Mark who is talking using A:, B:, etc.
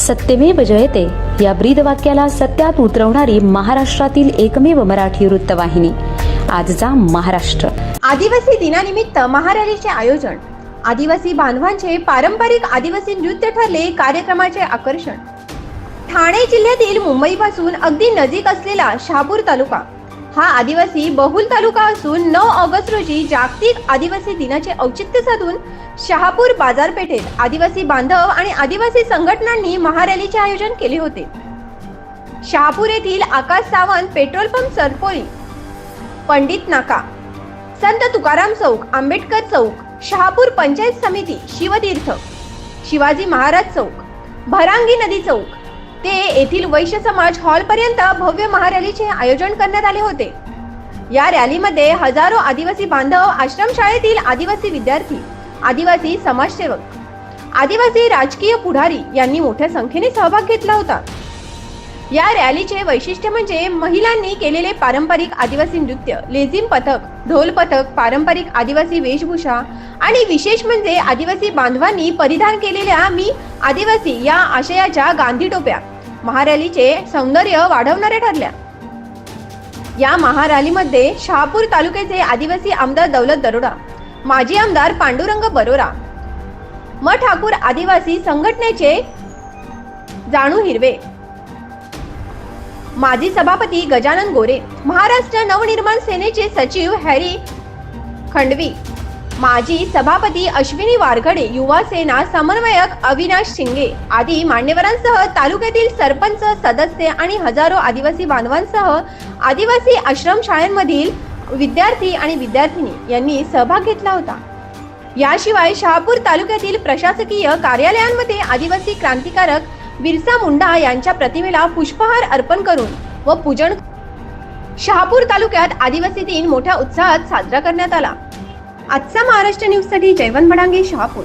A: सत्यमेव जयते. या ब्रीद वाक्याला सत्यात उतरवणारी महाराष्ट्रातील एकमेव मराठी वृत्तवाहिनी. आजचा महाराष्ट्र.
B: आदिवासी दिनानिमित्त महारॅलीचे आयोजन. आदिवासी बांधवांचे पारंपरिक आदिवासी नृत्य ठरले कार्यक्रमाचे आकर्षण. ठाणे जिल्ह्यातील मुंबईपासून अगदी नजीक असलेला शहापूर तालुका. हा आदिवासी बहुल तालुका असून नऊ ऑगस्ट रोजी जागतिक आदिवासी दिनाचे औचित्य साधून शहापूर बाजारपेठेत आदिवासी बांधव आणि आदिवासी संघटनांनी महारॅलीचे आयोजन केले होते. शहापूर येथील आकाश सावंत पेट्रोल पंप सरपोळी पंडित नाका संत तुकाराम चौक आंबेडकर चौक शहापूर पंचायत समिती शिवतीर्थ शिवाजी महाराज चौक भरांगी नदी चौक ते येथील वैश्य समाज हॉल पर्यंत भव्य महारॅलीचे आयोजन करण्यात आले होते. या रॅलीमध्ये हजारो आदिवासी बांधव आश्रमशाळेतील आदिवासी विद्यार्थी आदिवासी समाजसेवक आदिवासी राजकीय पुढारी यांनी मोठ्या संख्येने सहभाग घेतला होता. या रॅलीचे वैशिष्ट्य म्हणजे महिलांनी केलेले पारंपरिक आदिवासी नृत्य लेझिम पथक ढोल पथक पारंपरिक आदिवासी वेशभूषा आणि विशेष म्हणजे आदिवासी बांधवांनी परिधान केलेल्या मी आदिवासी या आशयाच्या गांधी टोप्या महारॅलीचे सौंदर्य वाढवणाऱ्या ठरल्या. या महारॅलीमध्ये शहापूर तालुक्याचे आदिवासी आमदार दौलत दरोडा माजी आमदार पांडुरंग बरोरा म ठाकूर आदिवासी संघटनेचे जाणू हिरवे माजी सभापती गजानन गोरे महाराष्ट्र नवनिर्माण सेनेचे सचिव हॅरी खंडवी माजी सभापती अश्विनी वारगडे युवा सेना समन्वयक अविनाश शिंगे आदी मान्यवरांसह तालुक्यातील सरपंच सदस्य आणि हजारो आदिवासी बांधवांसह आदिवासी आश्रमशाळांमधील विद्यार्थी आणि विद्यार्थिनी यांनी सहभाग घेतला होता. याशिवाय शहापूर तालुक्यातील प्रशासकीय कार्यालयांमध्ये आदिवासी क्रांतिकारक बिरसा मुंडा यांच्या प्रतिमेला पुष्पहार अर्पण करून व पूजन शहापूर तालुक्यात आदिवासी दिन मोठ्या उत्साहात साजरा करण्यात आला. आजचा महाराष्ट्र न्यूजसाठी जयवंत बडांगे शहापूर.